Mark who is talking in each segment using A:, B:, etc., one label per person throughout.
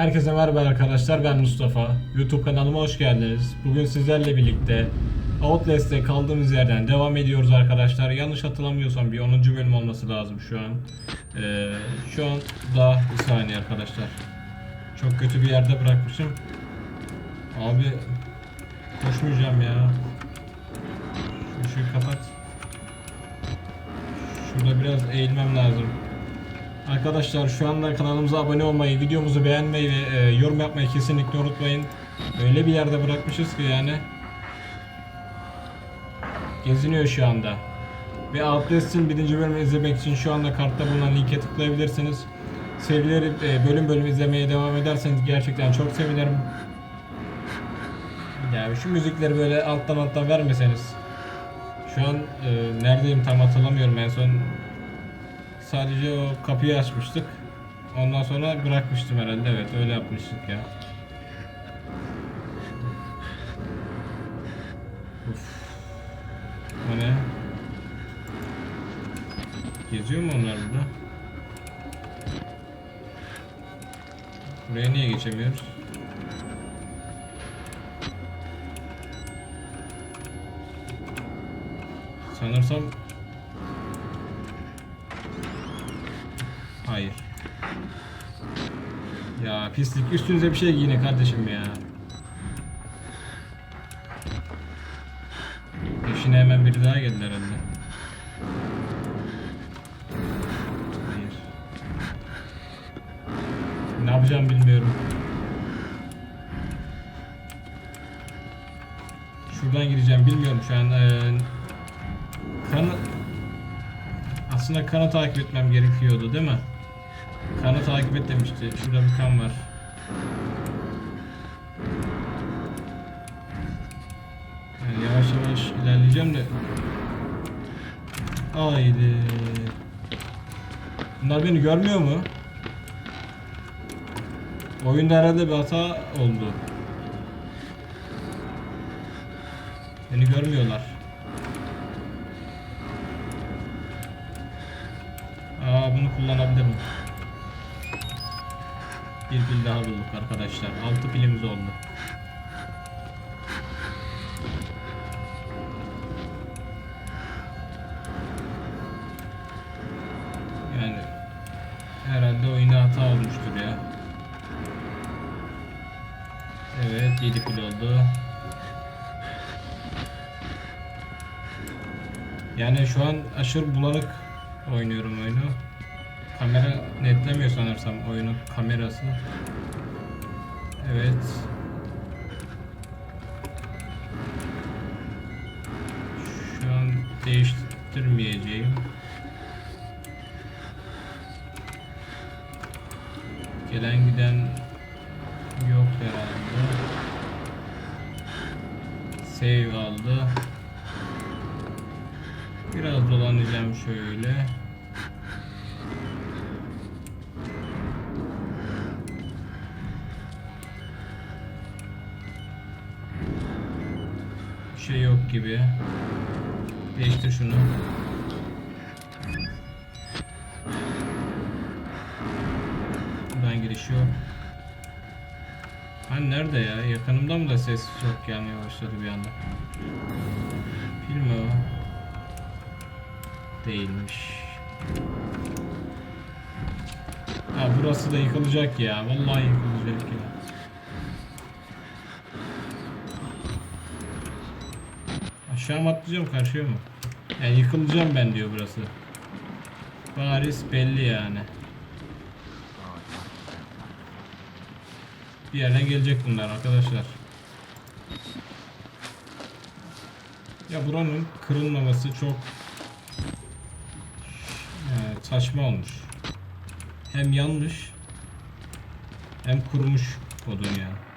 A: Herkese merhaba arkadaşlar ben Mustafa. YouTube kanalıma hoş geldiniz. Bugün sizlerle birlikte Outlast'te kaldığımız yerden devam ediyoruz arkadaşlar. Yanlış hatırlamıyorsam bir 10. bölüm olması lazım şu an. Ee, şu an daha bir saniye arkadaşlar. Çok kötü bir yerde bırakmışım. Abi koşmayacağım ya. Şu ışığı kapat. Şurada biraz eğilmem lazım. Arkadaşlar şu anda kanalımıza abone olmayı, videomuzu beğenmeyi ve e, yorum yapmayı kesinlikle unutmayın. Öyle bir yerde bırakmışız ki yani. Geziniyor şu anda. Ve Outlast'in birinci bölümünü izlemek için şu anda kartta bulunan linke tıklayabilirsiniz. Serileri e, bölüm bölüm izlemeye devam ederseniz gerçekten çok sevinirim. Yani şu müzikleri böyle alttan alttan vermeseniz. Şu an e, neredeyim tam hatırlamıyorum en son Sadece o kapıyı açmıştık. Ondan sonra bırakmıştım herhalde. Evet öyle yapmıştık ya. Uf. O ne? Geziyor mu onlar burada? Buraya niye geçemiyoruz? Sanırsam Pislik üstünüze bir şey giyin kardeşim ya. Peşine hemen biri daha geldi herhalde. Hayır. Ne yapacağım bilmiyorum. Şuradan gireceğim bilmiyorum şu an. Ee, kanı aslında kanı takip etmem gerekiyordu değil mi? Kanı takip et demişti. Şurada bir kan var. Yani yavaş yavaş ilerleyeceğim de. Haydi. Bunlar beni görmüyor mu? Oyunda herhalde bir hata oldu. Beni görmüyorlar. Aa bunu kullanabilirim. Bir pil daha bulduk arkadaşlar. 6 pilimiz oldu. Yani herhalde oyunda hata olmuştur ya. Evet 7 pil oldu. Yani şu an aşırı bulanık oynuyorum oyunu. Kamera netlemiyor sanırsam oyunun kamerası. Evet. Şu an değiştirmeyeceğim. Gelen giden yok herhalde. Save aldı. Biraz dolanacağım şöyle. Yok gibi. Değiştir şunu. Buradan giriş yok. Hani nerede ya? Yakınımda mı da ses yok gelmeye başladı bir anda. Pil mi o? Değilmiş. Ha burası da yıkılacak ya. Vallahi yıkılacak ya. Aşağı mı atlayacağım karşıya mı? Yani yıkılacağım ben diyor burası. Bariz belli yani. Bir yerden gelecek bunlar arkadaşlar. Ya buranın kırılmaması çok yani saçma olmuş. Hem yanmış hem kurumuş odun yani.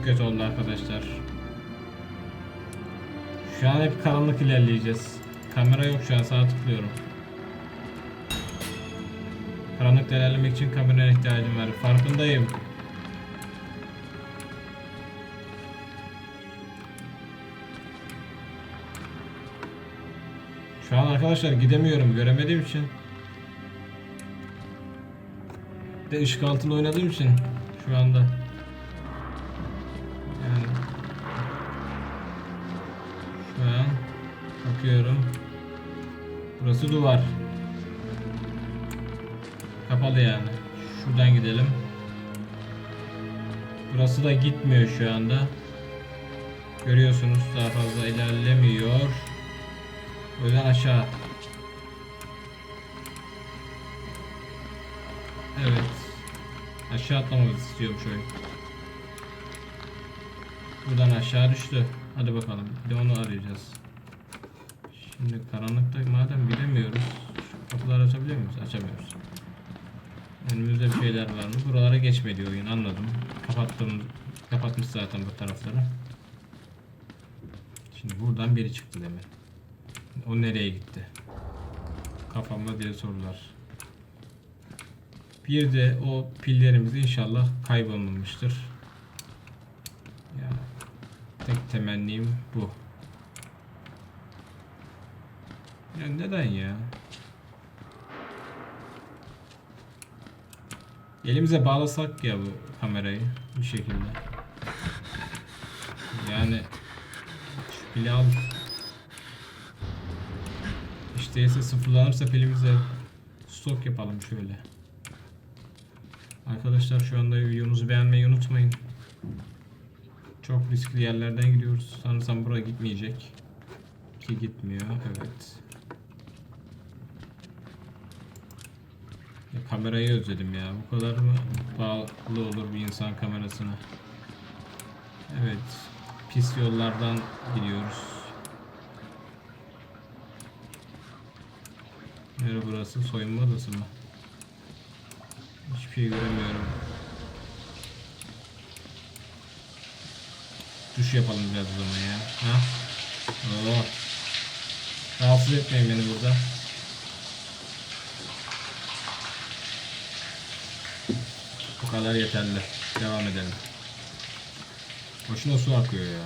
A: Çok kötü oldu arkadaşlar. Şu an hep karanlık ilerleyeceğiz. Kamera yok şu an sağa tıklıyorum. Karanlıkta ilerlemek için kameraya ihtiyacım var. Farkındayım. Şu an arkadaşlar gidemiyorum göremediğim için. De ışık altında oynadığım için şu anda. Bakıyorum. Burası duvar. Kapalı yani. Şuradan gidelim. Burası da gitmiyor şu anda. Görüyorsunuz daha fazla ilerlemiyor. Yüzden aşağı. Evet. Aşağı atlamamızı istiyorum şöyle. Buradan aşağı düştü. Hadi bakalım. Bir de onu arayacağız. Şimdi karanlıkta madem gidemiyoruz. Kapıları açabiliyor muyuz? Açamıyoruz. Önümüzde bir şeyler var mı? Buralara geçme diyor oyun anladım. Kapattım. Kapatmış zaten bu tarafları. Şimdi buradan biri çıktı demin. O nereye gitti? Kafamda diye sorular. Bir de o pillerimiz inşallah kaybolmamıştır. Yani tek temennim bu. Ya neden ya? Elimize bağlasak ya bu kamerayı bir şekilde. Yani şu pili al. İşte ise sıfırlanırsa pilimize stok yapalım şöyle. Arkadaşlar şu anda videomuzu beğenmeyi unutmayın. Çok riskli yerlerden gidiyoruz. Sanırsam buraya gitmeyecek. Ki gitmiyor. Evet. Ya kamerayı özledim ya. Bu kadar mı bağlı olur bir insan kamerasına? Evet. Pis yollardan gidiyoruz. Nere burası? Soyunma odası mı? Hiçbir şey göremiyorum. Duş yapalım biraz o zaman ya. Ha? Oo. Rahatsız etmeyin beni burada. Bu kadar yeterli. Devam edelim. Boşuna su akıyor ya.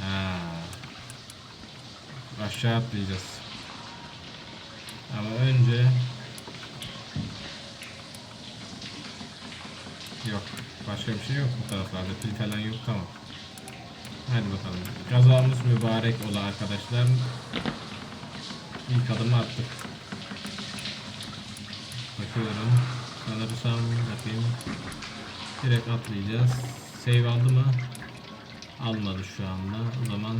A: Ha. Aşağı atlayacağız. Ama önce Yok. Başka bir şey yok bu taraflarda. Pil falan yok. Tamam. Hadi bakalım. Kazamız mübarek ola arkadaşlar. İlk adımı attık. Bakıyorum. Sanırsam bakayım. Direkt atlayacağız. Save aldı mı? Almadı şu anda. O zaman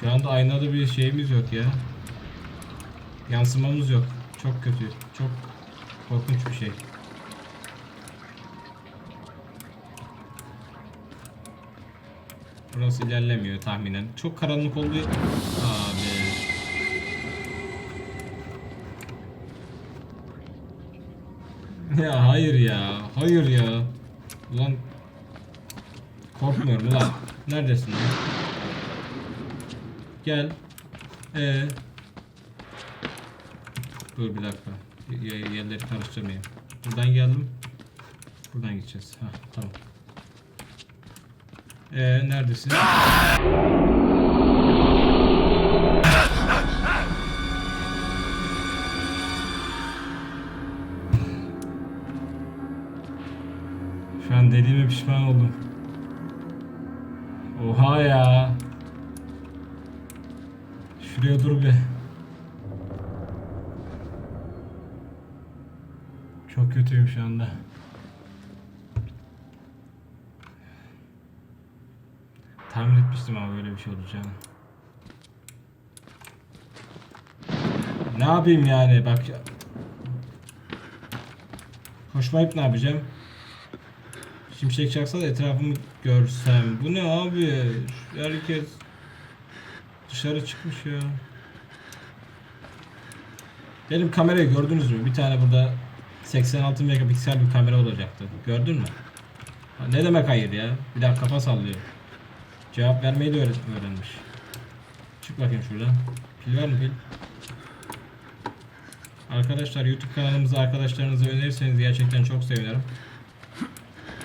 A: şu anda aynada bir şeyimiz yok ya. Yansımamız yok. Çok kötü. Çok korkunç bir şey. Burası ilerlemiyor tahminen. Çok karanlık oldu. Abi. Ya hayır ya. Hayır ya. Ulan korkmuyorum ulan. Neredesin lan? Gel. Ee. Dur bir dakika. Y- yerleri karıştırmayayım. Buradan geldim. Buradan gideceğiz. Ha tamam. Ee neredesin? Şu anda. Tahmin etmiştim ama böyle bir şey olacağını. Ne yapayım yani bak. Koşmayıp ne yapacağım? Şimşek çaksa da etrafımı görsem. Bu ne abi? Herkes dışarı çıkmış ya. Benim kamerayı gördünüz mü? Bir tane burada 86 megapiksel bir kamera olacaktı. Gördün mü? Ne demek hayır ya? Bir daha kafa sallıyor. Cevap vermeyi de öğrenmiş. Çık bakayım şuradan. Pil var mı pil? Arkadaşlar YouTube kanalımızı arkadaşlarınıza önerirseniz gerçekten çok sevinirim.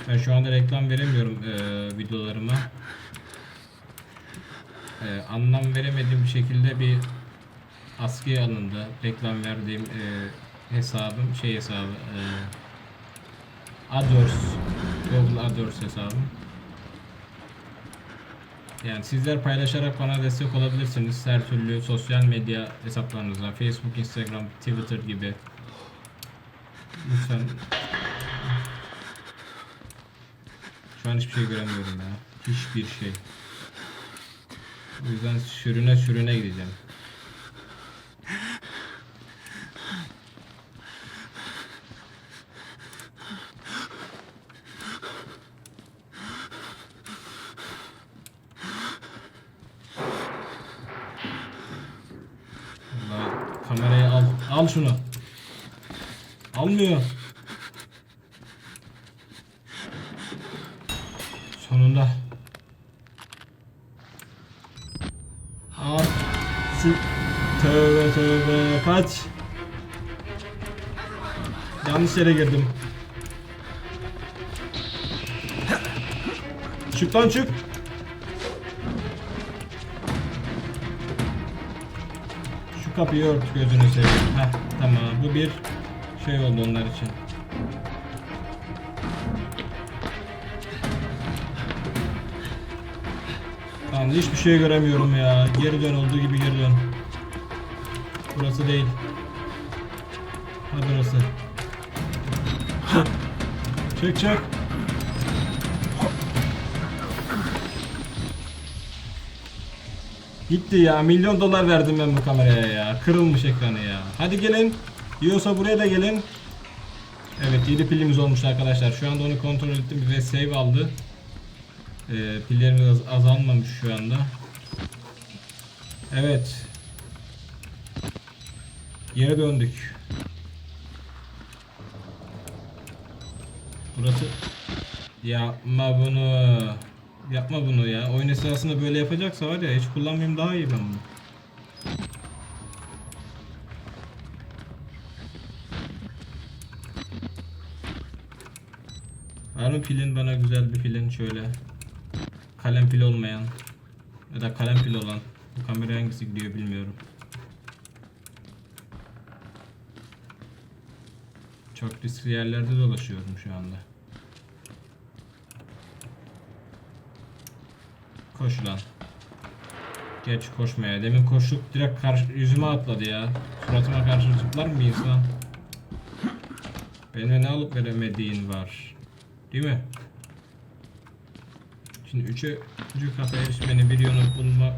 A: Ben şu anda reklam veremiyorum eee, videolarıma. Eee, anlam veremediğim bir şekilde bir askıya alındı. Reklam verdiğim eee, hesabım, şey hesabı, eee AdWords, Google AdWords hesabım. Yani sizler paylaşarak bana destek olabilirsiniz. Her türlü sosyal medya hesaplarınıza, Facebook, Instagram, Twitter gibi. Lütfen. Şu an hiçbir şey göremiyorum ya. Hiçbir şey. O yüzden sürüne sürüne gideceğim. Vallahi kamerayı al. Al şunu. Almıyor. Sonunda. Al. Şu. Tövbe tövbe. Kaç. Yanlış yere girdim. Çık lan çık. Şu kapıyı ört gözünü seveyim. Heh tamam bu bir şey oldu onlar için. Lan hiçbir şey göremiyorum ya. Geri dön olduğu gibi geri dön. Burası değil. Ha burası. Çık çık. Gitti ya. Milyon dolar verdim ben bu kameraya ya. Kırılmış ekranı ya. Hadi gelin. Yiyorsa buraya da gelin. Evet 7 pilimiz olmuş arkadaşlar. Şu anda onu kontrol ettim ve save aldı. Ee, pillerimiz az- azalmamış şu anda. Evet. Geri döndük. Burası Yapma bunu. Yapma bunu ya. Oyun esnasında böyle yapacaksa var ya hiç kullanmayayım daha iyi ben bunu. Var mı pilin bana güzel bir pilin şöyle. Kalem pil olmayan. Ya da kalem pil olan. Bu kamera hangisi gidiyor bilmiyorum. Çok riskli yerlerde dolaşıyorum şu anda. Koş lan. Geç koşmaya. Demin koştuk direkt karşı yüzüme atladı ya. Suratıma karşı zıplar mı insan? Benimle ne alıp veremediğin var. Değil mi? Şimdi üçe, üçüncü kata erişmenin bir yolunu bulma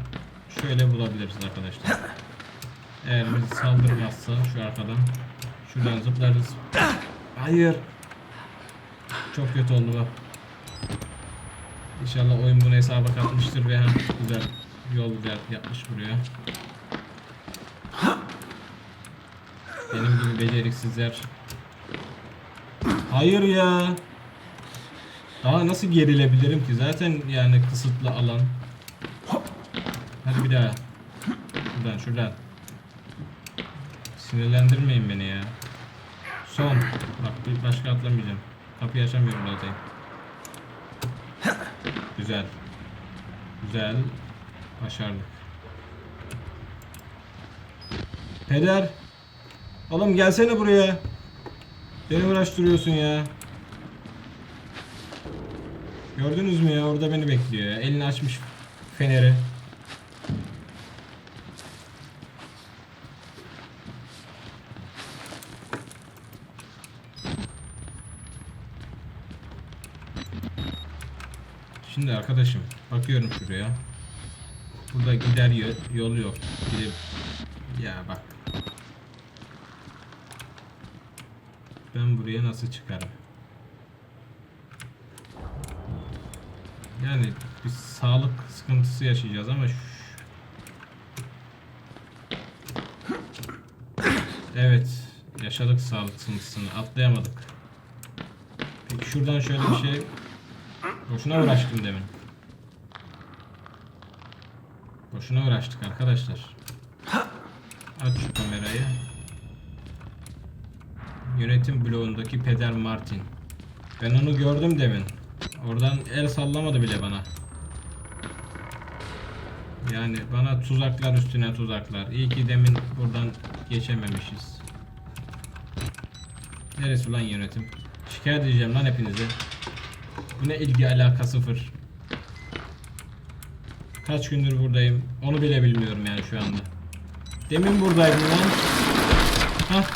A: şöyle bulabiliriz arkadaşlar. Eğer bizi saldırmazsa şu arkadan şuradan zıplarız. Hayır. Çok kötü oldu bak. İnşallah oyun bunu hesaba katmıştır ve ha, güzel yol yapmış buraya. Benim gibi beceriksizler. Hayır ya. Daha nasıl gerilebilirim ki? Zaten yani kısıtlı alan. Hadi bir daha. Şuradan şuradan. Sinirlendirmeyin beni ya. Son. Bak bir başka atlamayacağım. Kapıyı açamıyorum zaten. Güzel. Güzel. Başardık. Peder. Oğlum gelsene buraya. Beni uğraştırıyorsun ya. Gördünüz mü ya orada beni bekliyor ya. Elini açmış feneri. Şimdi arkadaşım bakıyorum şuraya. Burada gider yo- yol yok. Gidip ya bak. Ben buraya nasıl çıkarım? Yani bir sağlık sıkıntısı yaşayacağız ama şu... Evet, yaşadık sağlık sıkıntısını. Atlayamadık. Peki şuradan şöyle bir şey... Boşuna uğraştım demin. Boşuna uğraştık arkadaşlar. Aç şu kamerayı. Yönetim bloğundaki Peder Martin. Ben onu gördüm demin. Oradan el sallamadı bile bana. Yani bana tuzaklar üstüne tuzaklar. İyi ki demin buradan geçememişiz. Neresi ulan yönetim? Şikayet edeceğim lan hepinize. Bu ne ilgi alaka sıfır. Kaç gündür buradayım. Onu bile bilmiyorum yani şu anda. Demin buradaydım lan. Hah.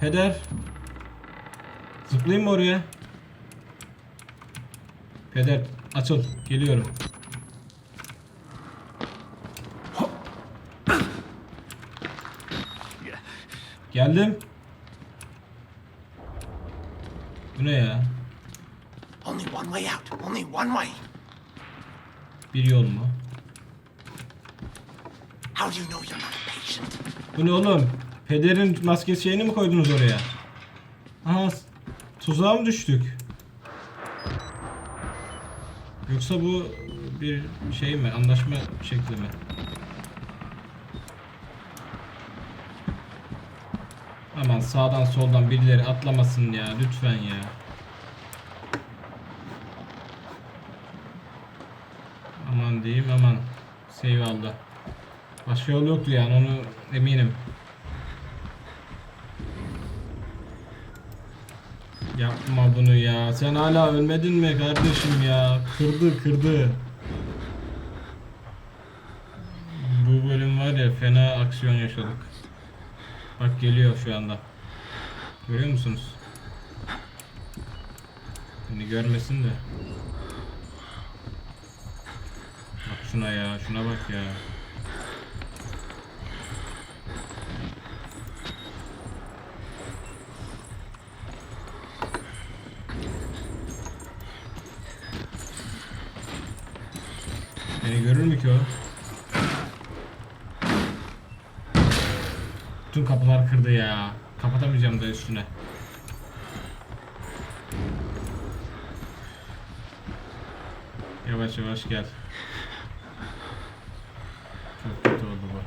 A: Peder. Zıplayayım mı oraya? Peder açıl. Geliyorum. Geldim. Bu ne ya?
B: Only one way out. Only one way.
A: Bir yol mu?
B: How do you know you're not a patient?
A: Bu ne oğlum? Pederin maskesi şeyini mi koydunuz oraya? Aha tuzağa mı düştük? Yoksa bu bir şey mi? Anlaşma şekli mi? Aman sağdan soldan birileri atlamasın ya lütfen ya. Aman diyeyim aman. Eyvallah. Başka yol yoktu yani onu eminim. Yapma bunu ya. Sen hala ölmedin mi kardeşim ya? Kırdı kırdı. Bu bölüm var ya fena aksiyon yaşadık. Bak geliyor şu anda. Görüyor musunuz? Beni görmesin de. Bak şuna ya, şuna bak ya. O? Bütün kapılar kırdı ya. Kapatamayacağım da üstüne. Yavaş yavaş gel. Çok kötü oldu bu.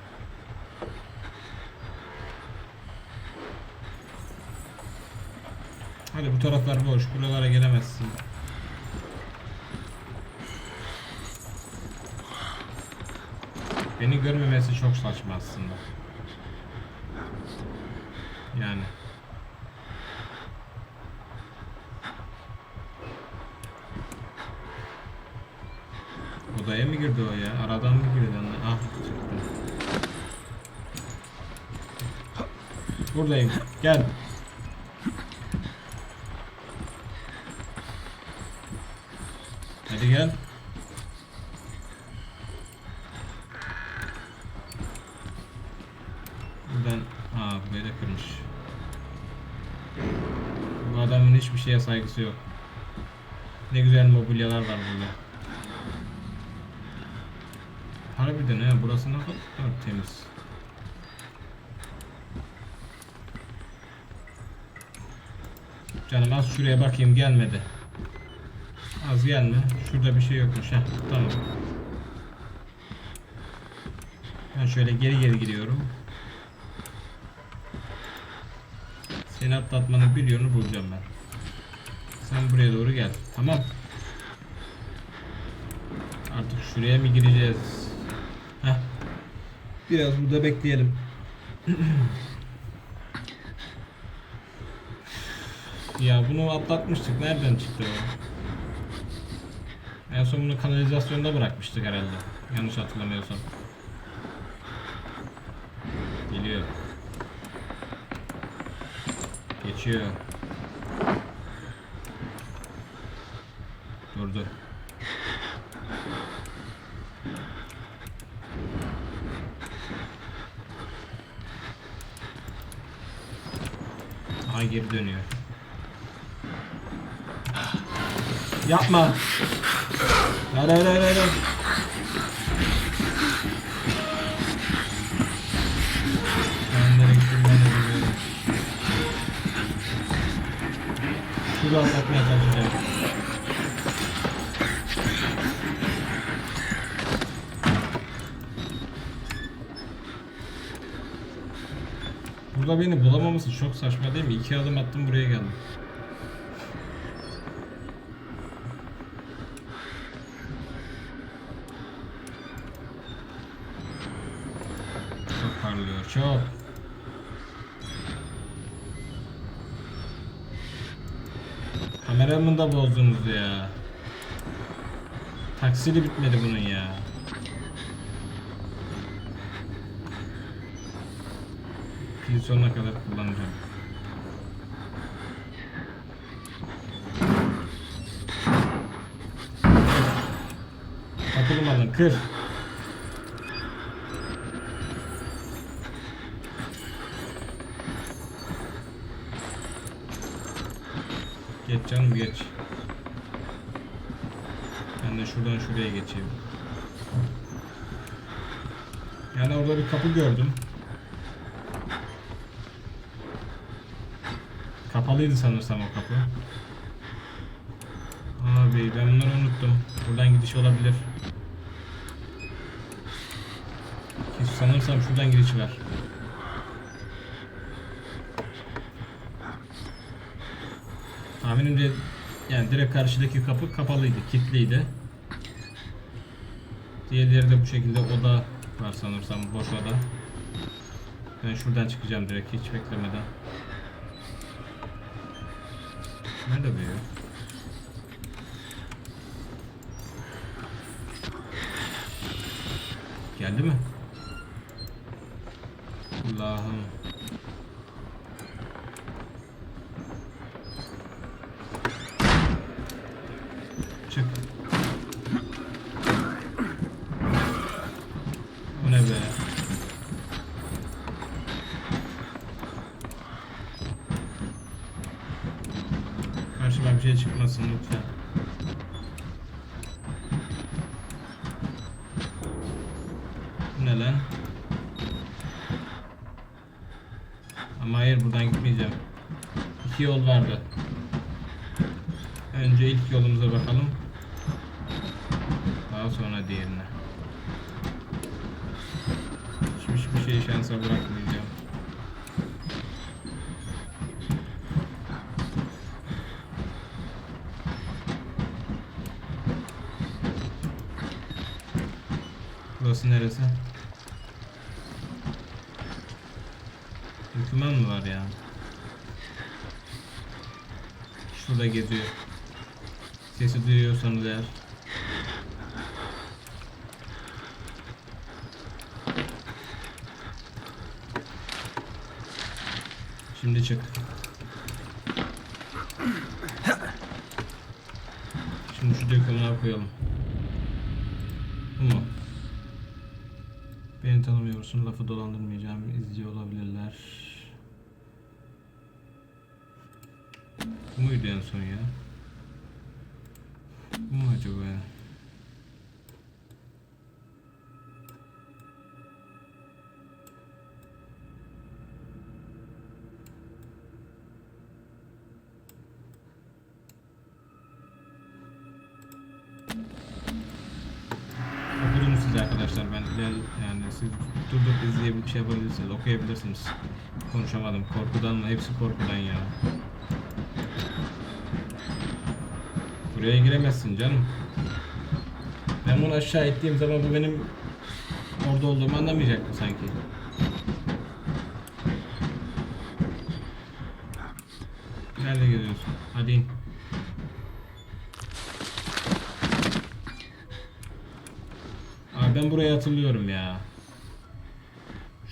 A: Hadi bu taraflar boş. Buralara gelemezsin. Beni görmemesi çok saçma aslında. Yani. Odaya mı girdi o ya? Aradan mı girdi? Ah çıktı. Buradayım. Gel. Hadi gel. Buradan ha burayı da kırmış. Bu şeye saygısı yok. Ne güzel mobilyalar var burada. Harbiden ha burası ne kadar temiz. Canım az şuraya bakayım gelmedi. Az gelme. Şurada bir şey yokmuş ha. Tamam. Ben şöyle geri geri gidiyorum. Seni atlatmanın bir yolunu bulacağım ben. Sen buraya doğru gel. Tamam. Artık şuraya mı gireceğiz? Heh. Biraz burada bekleyelim. ya bunu atlatmıştık. Nereden çıktı o? En son bunu kanalizasyonda bırakmıştık herhalde. Yanlış hatırlamıyorsam. Geliyor. Geçiyor. orada. Aha geri dönüyor. Yapma. Hayır hayır hayır hayır. Şurada atlatmaya çalışacağım. Burada beni bulamaması çok saçma değil mi? İki adım attım buraya geldim. Çok parlıyor, çok. Kameramı da bozdunuz ya. Taksiri bitmedi bunun ya. Pil sonuna kadar kullanacağım. Kapılım alın, kır. Geç canım geç. Ben de şuradan şuraya geçeyim. Yani orada bir kapı gördüm. Kapalıydı sanırsam o kapı. Abi ben bunları unuttum. Buradan gidiş olabilir. Ki sanırsam şuradan giriş var. Tahminimce yani direkt karşıdaki kapı kapalıydı, kilitliydi. Diğerleri de bu şekilde oda var sanırsam boş oda. Ben şuradan çıkacağım direkt hiç beklemeden. Nerede bu ya? Geldi mi? Şey çıkmasın lütfen. Ne lan? Ama hayır buradan gitmeyeceğim. İki yol vardı. Önce ilk yolumuza bakalım. Daha sonra diğerine. Hiç, hiçbir şeyi şansa bırakmayacağım. Burası neresi? Hüküman mı var ya? Şurada geziyor. Sesi duyuyorsanız eğer. Şimdi çık. Şimdi şu dökümleri koyalım. Beni tanımıyorsun, lafı dolandırmayacağım, izliyor olabilirler. Bu muydu en son ya? Bu mu acaba ya? Şey yapabilirsiniz okuyabilirsiniz. Konuşamadım korkudan mı hepsi korkudan ya. Buraya giremezsin canım. Ben bunu aşağı ettiğim zaman bu benim orada olduğumu anlamayacak mı sanki? Nerede gidiyorsun? Hadi in. Abi ben burayı hatırlıyorum ya.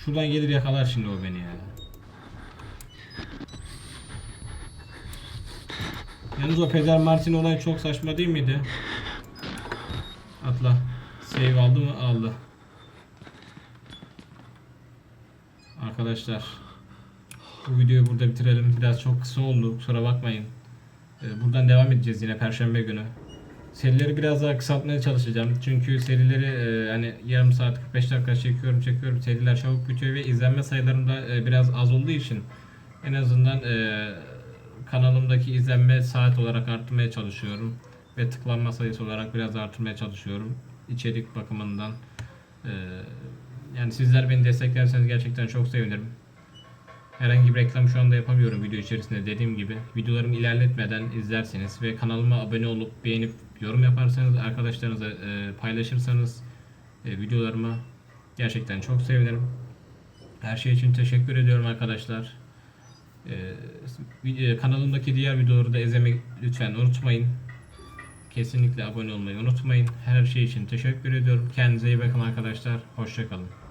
A: Şuradan gelir yakalar şimdi o beni ya. Yalnız o Peder Martin olayı çok saçma değil miydi? Atla. Save aldı mı? Aldı. Arkadaşlar. Bu videoyu burada bitirelim. Biraz çok kısa oldu. Kusura bakmayın. Ee, Buradan devam edeceğiz yine Perşembe günü. Serileri biraz daha kısaltmaya çalışacağım. Çünkü serileri e, hani yarım saat 45 dakika çekiyorum çekiyorum. Seriler çabuk bitiyor ve izlenme sayılarım da e, biraz az olduğu için en azından e, kanalımdaki izlenme saat olarak arttırmaya çalışıyorum. Ve tıklanma sayısı olarak biraz artırmaya çalışıyorum. İçerik bakımından. Ee, yani sizler beni desteklerseniz gerçekten çok sevinirim. Herhangi bir reklam şu anda yapamıyorum video içerisinde dediğim gibi. Videolarımı ilerletmeden izlerseniz ve kanalıma abone olup beğenip yorum yaparsanız arkadaşlarınıza e, paylaşırsanız e, videolarıma gerçekten çok sevinirim. Her şey için teşekkür ediyorum arkadaşlar. Ee, kanalımdaki diğer videoları da izlemeyi lütfen unutmayın. Kesinlikle abone olmayı unutmayın. Her şey için teşekkür ediyorum. Kendinize iyi bakın arkadaşlar. Hoşçakalın.